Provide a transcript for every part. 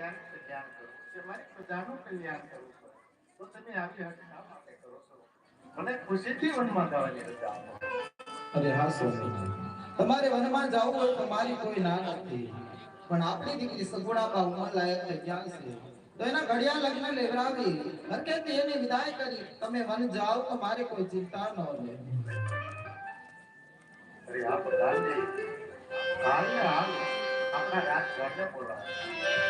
પાયાનું કલ્યાણ કરવું છે મારી પ્રજાનું કલ્યાણ કરવું તો તમે આવી હક શા માટે કરો છો? મને ખુશીથી વનમાં જવાની રજા અરે હા સ્વામી. તમારે વનમાં જવું હોય તો મારી કોઈ ના નથી. પણ આપણી દીકરી સગુણાબા ઉંમર લાયક થઈ ગયા છે. તો એના ઘડિયા લગ્ન લેવડાવી. હરકેથી એની વિદાય કરી. તમે વન જાઓ તો મારે કોઈ ચિંતા ન રહે. અરે આ પ્રધાનજી કાલે હાલ. આપણા રાજગઢને બોલાવો.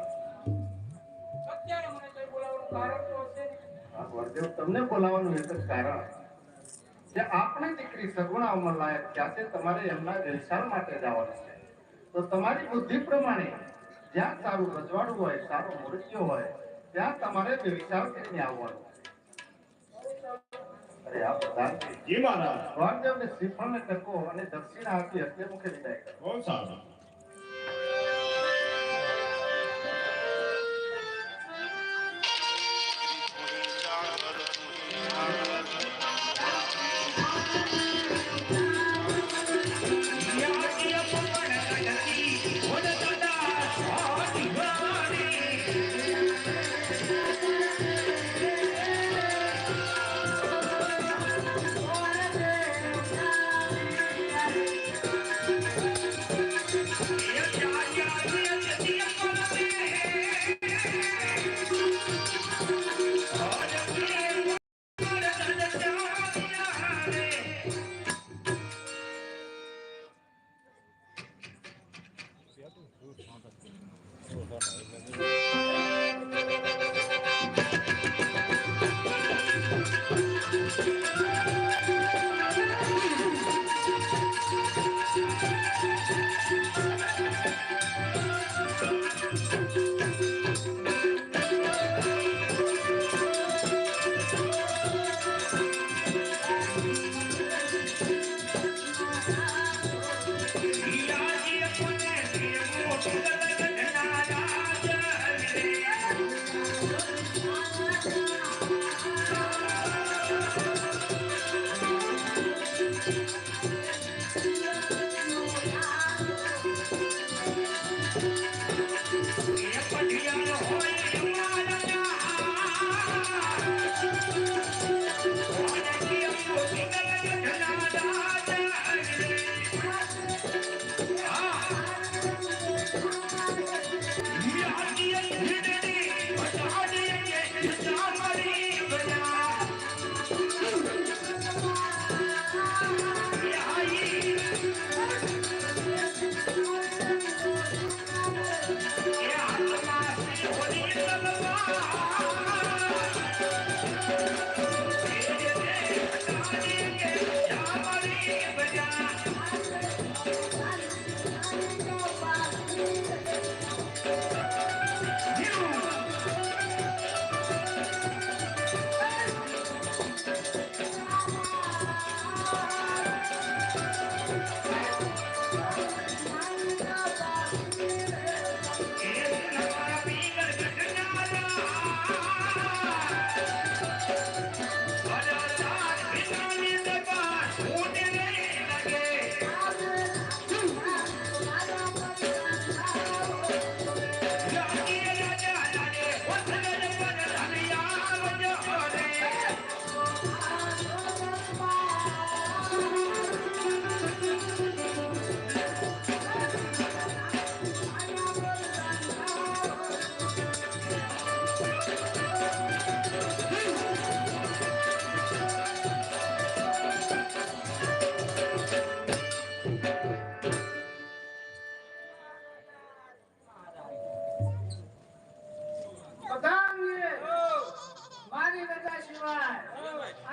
ને. તમને બોલાવવાનું એક જ કારણ કે આપણી દીકરી સગુણા ઉંમર લાયક છે તમારે એમના જલસાલ માટે જવાનું છે તો તમારી બુદ્ધિ પ્રમાણે જ્યાં સારું રજવાડું હોય સારો મૃત્યુ હોય ત્યાં તમારે વિચાર કરીને આવવાનું અરે આ પ્રધાન જી મહારાજ ગુરુદેવને શ્રીફળને ટકો અને દક્ષિણા આપી અત્યારે મુખે વિદાય કરો બહુ સારું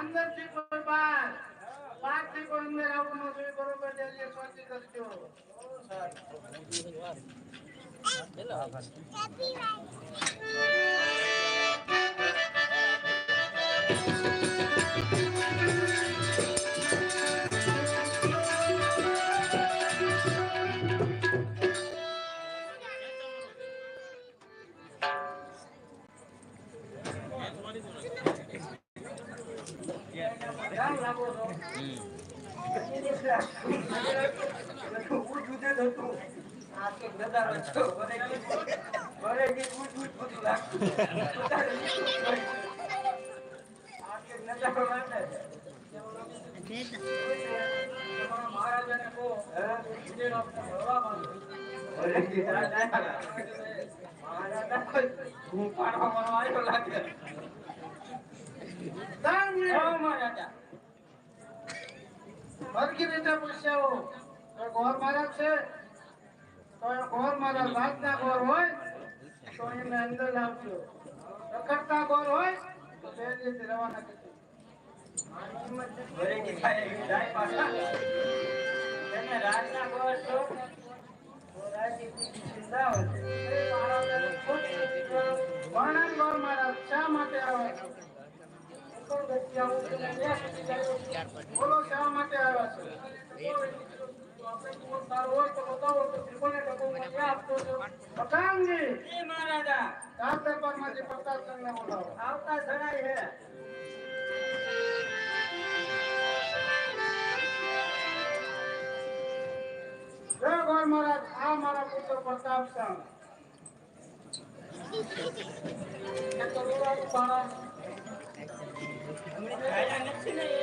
અંદરથી કોઈ બાર. બારથી કોઈ અંદર આવું ન જોઈએ, બરોબર જઈએ સ્વચ્છ કરજો Happy life. મહારાજાને કહો ભરવા હું? પાડવા મારો આવ્યો લાગે ગોર ગોર ગોર ગોર રાજના ખોટી વર્ણન ગોર મહારાજ શા માટે આવે? બોલો શા માટે આવ્યા છે આવતા જણાય હે જય ગોર મહારાજ આ મારા પુત્ર પ્રતાપચંદ એ Mereka.